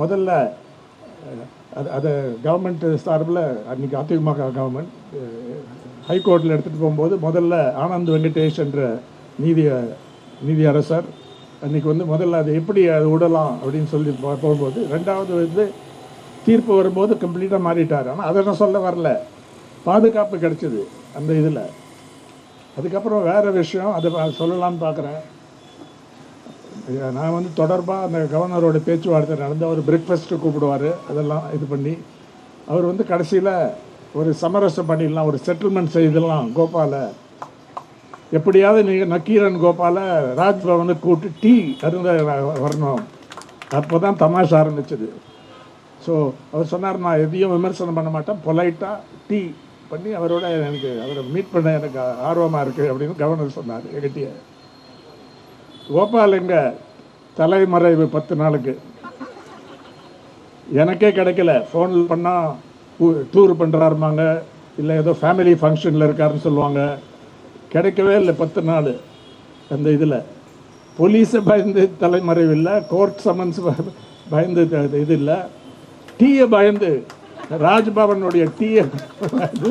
முதல்ல அது அது கவர்மெண்ட் சார்பில் அன்றைக்கி அதிமுக கவர்மெண்ட் ஹைகோர்ட்டில் எடுத்துகிட்டு போகும்போது முதல்ல ஆனந்த் வெங்கடேஷ் என்ற நீதி நீதி அரசர் அன்றைக்கி வந்து முதல்ல அதை எப்படி அது விடலாம் அப்படின்னு சொல்லி போகும்போது ரெண்டாவது வந்து தீர்ப்பு வரும்போது கம்ப்ளீட்டாக மாறிட்டார். ஆனால் அதை நான் சொல்ல வரல. பாதுகாப்பு கிடைச்சிது அந்த இதில். அதுக்கப்புறம் வேறு விஷயம் அதை சொல்லலாம்னு பார்க்குறேன். நான் வந்து தொடர்பாக அந்த கவர்னரோட பேச்சுவார்த்தை நடந்து அவர் பிரேக்ஃபாஸ்ட்டு கூப்பிடுவார். அதெல்லாம் இது பண்ணி அவர் வந்து கடைசியில் ஒரு சமரசம் பண்ணிடலாம் ஒரு செட்டில்மெண்ட் செய்திடலாம் கோபாலை எப்படியாவது நீங்கள் நக்கீரன் கோபாலை ராஜ்பவனுக்கு கூட்டு டீ அருந்த வரணும் அப்போ தான் தமாஷ் ஆரம்பிச்சது. ஸோ அவர் சொன்னார் நான் எதையும் விமர்சனம் பண்ண மாட்டேன். பொலைட்டாக டீ பண்ணி அவரோட எனக்கு அவரை மீட் பண்ண எனக்கு ஆர்வமாக இருக்குது அப்படின்னு கவர்னர் சொன்னார் எங்கிட்டே. கோபால் எங்க தலைமறைவு பத்து நாளுக்கு. எனக்கே கிடைக்கல. ஃபோனில் பண்ணால் டூர் பண்ணுறாருமாங்க இல்லை ஏதோ ஃபேமிலி ஃபங்க்ஷனில் இருக்காருன்னு சொல்லுவாங்க. கிடைக்கவே இல்லை பத்து நாள் அந்த இதில். போலீஸை பயந்து தலைமறைவு இல்லை கோர்ட் சம்மன்ஸ் பயந்து இது இல்லை. டீயை பயந்து ராஜ்பவனுடைய டீயை பயந்து